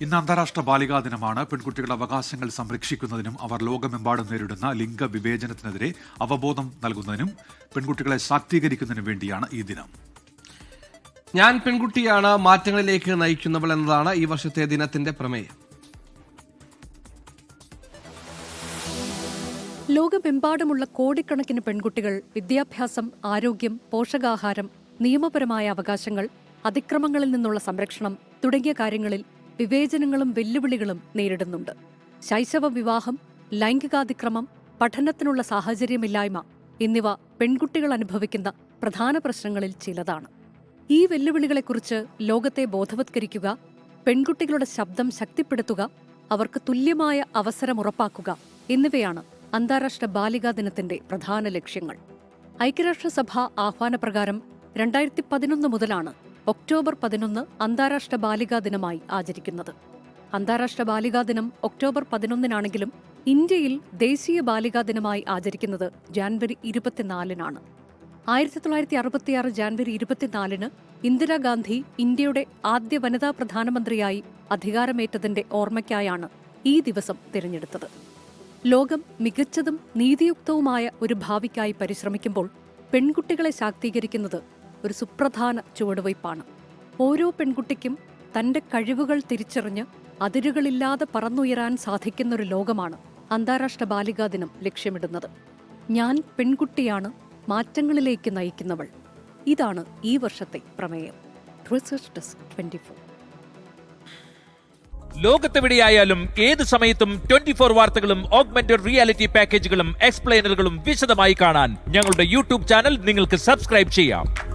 ഇന്ന് അന്താരാഷ്ട്ര ബാലികാ ദിനമാണ്. പെൺകുട്ടികളുടെ അവകാശങ്ങൾ സംരക്ഷിക്കുന്നതിനും അവർ ലോകമെമ്പാടും നേരിടുന്ന ലിംഗ വിവേചനത്തിനെതിരെ അവബോധം നൽകുന്നതിനും പെൺകുട്ടികളെ ശാക്തീകരിക്കുന്നതിനും വേണ്ടിയാണ് ഈ ദിനം. ഞാൻ പെൺകുട്ടിയാണ് മാറ്റങ്ങളിലേക്ക് നയിക്കുന്നവൾ എന്നതാണ് ഈ വർഷത്തെ ദിനത്തിന്റെ പ്രമേയം. ലോകമെമ്പാടുമുള്ള കോടിക്കണക്കിന് പെൺകുട്ടികൾ വിദ്യാഭ്യാസം ആരോഗ്യം പോഷകാഹാരം നിയമപരമായ അവകാശങ്ങൾ അതിക്രമങ്ങളിൽ നിന്നുള്ള സംരക്ഷണം തുടങ്ങിയ കാര്യങ്ങളിൽ വിവേചനങ്ങളും വെല്ലുവിളികളും നേരിടുന്നുണ്ട്. ശൈശവ വിവാഹം ലൈംഗികാതിക്രമം പഠനത്തിനുള്ള സാഹചര്യമില്ലായ്മ എന്നിവ പെൺകുട്ടികൾ അനുഭവിക്കുന്ന പ്രധാന പ്രശ്നങ്ങളിൽ ചിലതാണ്. ഈ വെല്ലുവിളികളെക്കുറിച്ച് ലോകത്തെ ബോധവത്കരിക്കുക പെൺകുട്ടികളുടെ ശബ്ദം ശക്തിപ്പെടുത്തുക അവർക്ക് തുല്യമായ അവസരം ഉറപ്പാക്കുക എന്നിവയാണ് അന്താരാഷ്ട്ര ബാലികാ ദിനത്തിന്റെ പ്രധാന ലക്ഷ്യങ്ങൾ. ഐക്യരാഷ്ട്രസഭ ആഹ്വാനപ്രകാരം രണ്ടായിരത്തി പതിനൊന്ന് മുതലാണ് ഒക്ടോബർ പതിനൊന്ന് അന്താരാഷ്ട്ര ബാലികാ ദിനമായി ആചരിക്കുന്നത്. അന്താരാഷ്ട്ര ബാലികാ ദിനം ഒക്ടോബർ പതിനൊന്നിനാണെങ്കിലും ഇന്ത്യയിൽ ദേശീയ ബാലികാ ദിനമായി ആചരിക്കുന്നത് ജാൻവരി ഇരുപത്തിനാലിനാണ്. ആയിരത്തി തൊള്ളായിരത്തി അറുപത്തിയാറ് ജാൻവരി ഇരുപത്തിനാലിന് ഇന്ദിരാഗാന്ധി ഇന്ത്യയുടെ ആദ്യ വനിതാ പ്രധാനമന്ത്രിയായി അധികാരമേറ്റതിന്റെ ഓർമ്മയ്ക്കായാണ് ഈ ദിവസം തിരഞ്ഞെടുത്തത്. ലോകം മികച്ചതും നീതിയുക്തവുമായ ഒരു ഭാവിക്കായി പരിശ്രമിക്കുമ്പോൾ പെൺകുട്ടികളെ ശാക്തീകരിക്കുന്നത് ഒരു സുപ്രധാന ചുവടുവയ്പ്പാണ്. ഓരോ പെൺകുട്ടിക്കും തന്റെ കഴിവുകൾ തിരിച്ചറിഞ്ഞ് അതിരുകളില്ലാതെ പറന്നുയരാൻ സാധിക്കുന്നൊരു ലോകമാണ് അന്താരാഷ്ട്ര ബാലികാ ദിനം ലക്ഷ്യമിടുന്നത്. ഞാൻ പെൺകുട്ടിയാണ് മാറ്റങ്ങളിലേക്ക് നയിക്കുന്നവൾ. ഇതാണ് ഈ വർഷത്തെ പ്രമേയം. Research desk twenty four. ലോകത്തെവിടെയായാലും ഏത് സമയത്തും ട്വന്റി ഫോർ വാർത്തകളും ഓഗ്മെന്റഡ് റിയാലിറ്റി പാക്കേജുകളും എക്സ്പ്ലെയിനറുകളും വിശദമായി കാണാൻ ഞങ്ങളുടെ യൂട്യൂബ് ചാനൽ നിങ്ങൾക്ക് സബ്സ്ക്രൈബ് ചെയ്യാം.